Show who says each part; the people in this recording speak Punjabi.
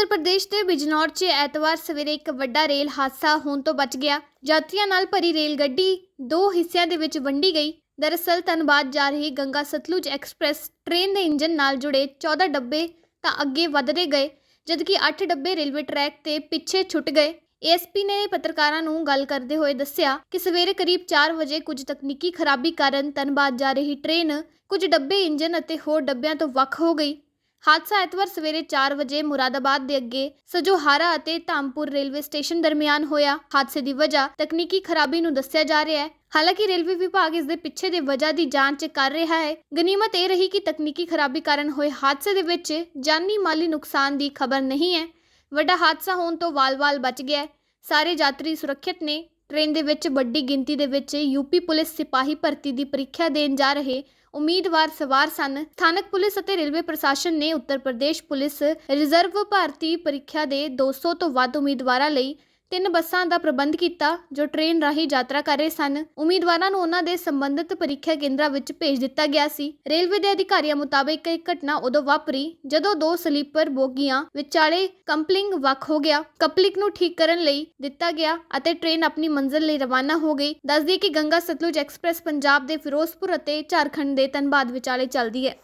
Speaker 1: ਉੱਤਰ ਪ੍ਰਦੇਸ਼ ਦੇ ਬਿਜਨੌਰ 'ਚ ਐਤਵਾਰ ਸਵੇਰੇ ਇੱਕ ਵੱਡਾ ਰੇਲ ਹਾਦਸਾ ਹੋਣ ਤੋਂ ਬਚ ਗਿਆ। ਯਾਤਰੀਆਂ ਨਾਲ ਭਰੀ ਰੇਲ ਗੱਡੀ ਦੋ ਹਿੱਸਿਆਂ ਦੇ ਵਿੱਚ ਵੰਡੀ ਗਈ। ਦਰਅਸਲ ਧਨਬਾਦ ਜਾ ਰਹੀ ਗੰਗਾ ਸਤਲੁਜ ਐਕਸਪ੍ਰੈਸ ਟ੍ਰੇਨ ਦੇ ਇੰਜਨ ਨਾਲ ਜੁੜੇ 14 ਡੱਬੇ ਤਾਂ ਅੱਗੇ ਵਧਦੇ ਗਏ, ਜਦਕਿ 8 ਡੱਬੇ ਰੇਲਵੇ ਟਰੈਕ ਤੇ ਪਿੱਛੇ ਛੁੱਟ ਗਏ। ਏਐਸਪੀ ਨੇ ਪੱਤਰਕਾਰਾਂ ਨੂੰ ਗੱਲ ਕਰਦੇ ਹੋਏ ਦੱਸਿਆ ਕਿ ਸਵੇਰੇ ਕਰੀਬ 4 ਵਜੇ ਕੁਝ ਤਕਨੀਕੀ ਖਰਾਬੀ ਕਾਰਨ ਧਨਬਾਦ ਜਾ ਰਹੀ ਟ੍ਰੇਨ ਕੁਝ ਡੱਬੇ ਇੰਜਨ ਅਤੇ ਹੋਰ ਡੱਬਿਆਂ ਤੋਂ ਵੱਖ ਹੋ ਗਈ। ਹਾਦਸਾ ਐਤਵਾਰ ਸਵੇਰੇ 4 ਵਜੇ ਮੁਰਾਦਾਬਾਦ ਦੇ ਅੱਗੇ ਸਜੋਹਾਰਾ ਅਤੇ ਧਾਮਪੁਰ ਰੇਲਵੇ ਸਟੇਸ਼ਨ ਦਰਮਿਆਨ ਹੋਇਆ। ਹਾਦਸੇ ਦੀ ਵਜ੍ਹਾ ਤਕਨੀਕੀ ਖਰਾਬੀ ਨੂੰ ਦੱਸਿਆ ਜਾ ਰਿਹਾ ਹੈ। ਹਾਲਾਂਕਿ ਰੇਲਵੇ ਵਿਭਾਗ ਇਸ ਦੇ ਪਿੱਛੇ ਦੇ ਵਜ੍ਹਾ ਦੀ ਜਾਂਚ ਕਰ ਰਿਹਾ ਹੈ। ਗਨੀਮਤ ਇਹ ਰਹੀ ਕਿ ਤਕਨੀਕੀ ਖਰਾਬੀ ਕਾਰਨ ਹੋਏ ਹਾਦਸੇ ਦੇ ਵਿੱਚ ਜਾਨੀ ਮਾਲੀ ਨੁਕਸਾਨ ਦੀ ਖਬਰ ਨਹੀਂ ਹੈ। ਵੱਡਾ ਹਾਦਸਾ ਹੋਣ ਤੋਂ ਵਾਲ-ਵਾਲ ਬਚ ਗਿਆ ਸਾਰੇ ਯਾਤਰੀ ਸੁਰੱਖਿਅਤ ਨੇ। ਟ੍ਰੇਨ ਦੇ ਵਿੱਚ ਵੱਡੀ ਗਿਣਤੀ ਦੇ ਵਿੱਚ ਯੂਪੀ ਪੁਲਿਸ ਸਿਪਾਹੀ ਭਰਤੀ ਦੀ ਪ੍ਰੀਖਿਆ ਦੇਣ ਜਾ ਰਹੇ ਉਮੀਦਵਾਰ ਸਵਾਰ ਸਨ। ਸਥਾਨਕ ਪੁਲਿਸ ਅਤੇ ਰੇਲਵੇ ਪ੍ਰਸ਼ਾਸਨ ਨੇ ਉੱਤਰ ਪ੍ਰਦੇਸ਼ ਪੁਲਿਸ ਰਿਜ਼ਰਵ ਭਰਤੀ ਪ੍ਰੀਖਿਆ ਦੇ 200 ਤੋਂ ਵੱਧ ਉਮੀਦਵਾਰਾਂ ਲਈ ਤਿੰਨ ਬੱਸਾਂ ਦਾ ਪ੍ਰਬੰਧ ਕੀਤਾ, ਜੋ ਟ੍ਰੇਨ ਰਾਹੀਂ ਯਾਤਰਾ ਕਰ ਰਹੇ ਸਨ। ਉਮੀਦਵਾਰਾਂ ਨੂੰ ਉਹਨਾਂ ਦੇ ਸੰਬੰਧਿਤ ਪ੍ਰੀਖਿਆ ਕੇਂਦਰਾਂ ਵਿੱਚ ਭੇਜ ਦਿੱਤਾ ਗਿਆ ਸੀ। ਰੇਲਵੇ ਦੇ ਅਧਿਕਾਰੀਆਂ ਮੁਤਾਬਕ ਇਹ ਘਟਨਾ ਉਦੋਂ ਵਾਪਰੀ, ਜਦੋਂ ਦੋ ਸਲੀਪਰ ਬੋਗੀਆਂ ਵਿਚਾਲੇ ਕੰਪਲਿੰਗ ਵੱਖ ਹੋ ਗਿਆ। ਕਪਲਿੰਗ ਨੂੰ ਠੀਕ ਕਰਨ ਲਈ ਦਿੱਤਾ ਗਿਆ ਅਤੇ ਟ੍ਰੇਨ ਆਪਣੀ ਮੰਜ਼ਿਲ ਲਈ ਰਵਾਨਾ ਹੋ ਗਈ। ਦੱਸਦੀ ਕਿ ਗੰਗਾ ਸਤਲੁਜ ਐਕਸਪ੍ਰੈਸ ਪੰਜਾਬ ਦੇ ਫਿਰੋਜ਼ਪੁਰ ਅਤੇ ਝਾਰਖੰਡ ਦੇ ਧਨਬਾਦ ਵਿਚਾਲੇ ਚੱਲਦੀ ਹੈ।